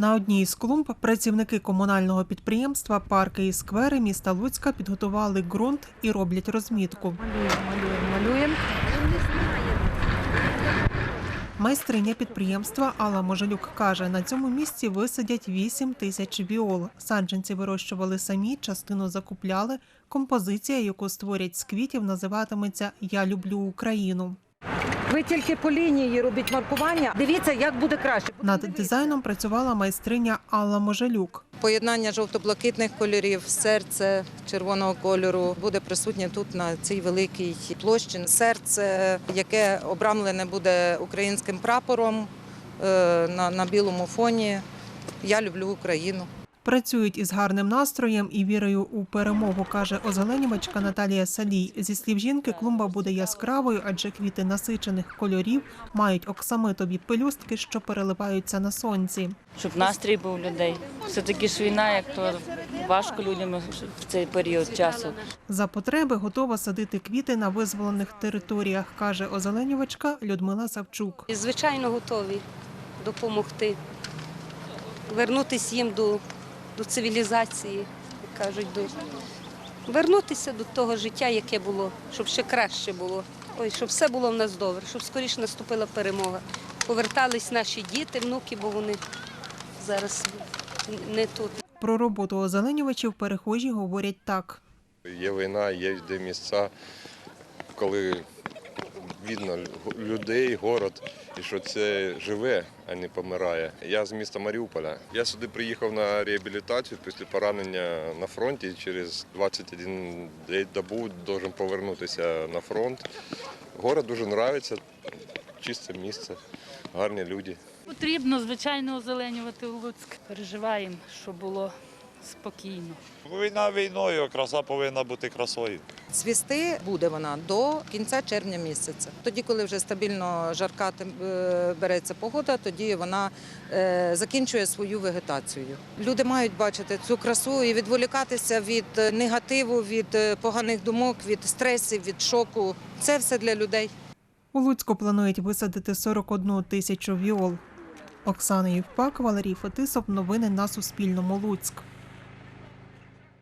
На одній із клумб працівники комунального підприємства Парки і сквери міста Луцька підготували ґрунт і роблять розмітку. Малюємо, малюємо, малюємо. Майстриня підприємства Алла Можелюк каже, на цьому місці висадять 8 тисяч віол. Саджанці вирощували самі, частину закупляли. Композиція, яку створять з квітів, називатиметься Я люблю Україну. Ви тільки по лінії робіть маркування. Дивіться, як буде краще. Над дизайном працювала майстриня Алла Можелюк. Поєднання жовто-блакитних кольорів, серце червоного кольору буде присутнє тут на цій великій площі. Серце, яке обрамлене буде українським прапором е, на, на білому фоні. Я люблю Україну. Працюють із гарним настроєм і вірою у перемогу, каже озеленювачка Наталія Салій. Зі слів жінки, клумба буде яскравою, адже квіти насичених кольорів мають оксамитові пелюстки, що переливаються на сонці. щоб настрій був у людей. Все таки ж війна, як то важко людям в цей період часу. За потреби готова садити квіти на визволених територіях, каже озеленювачка Людмила Савчук. Звичайно, готові допомогти, вернутися їм до, до цивілізації, як кажуть, до, вернутися до того життя, яке було, щоб ще краще було. Ой, щоб все було в нас добре, щоб скоріше наступила перемога. Повертались наші діти, внуки, бо вони зараз не тут. Про роботу озеленювачів перехожі говорять так. Є війна, є де місця, коли видно людей, город, і що це живе, а не помирає. Я з міста Маріуполя. Я сюди приїхав на реабілітацію після поранення на фронті. Через 21 день добу должен повернутися на фронт. Город дуже подобається, чисте місце, гарні люди. Потрібно, звичайно, озеленювати Луцьк. Переживаємо, щоб було спокійно. Війна війною, краса повинна бути красою. Цвісти буде вона до кінця червня місяця. Тоді, коли вже стабільно жарка е, береться погода, тоді вона е, закінчує свою вегетацію. Люди мають бачити цю красу і відволікатися від е, негативу, від поганих думок, від стресів, від шоку. Це все для людей. У Луцьку планують висадити 41 тисячу віол. Оксана Євпак, Валерій Фетисов. Новини на Суспільному. Луцьк.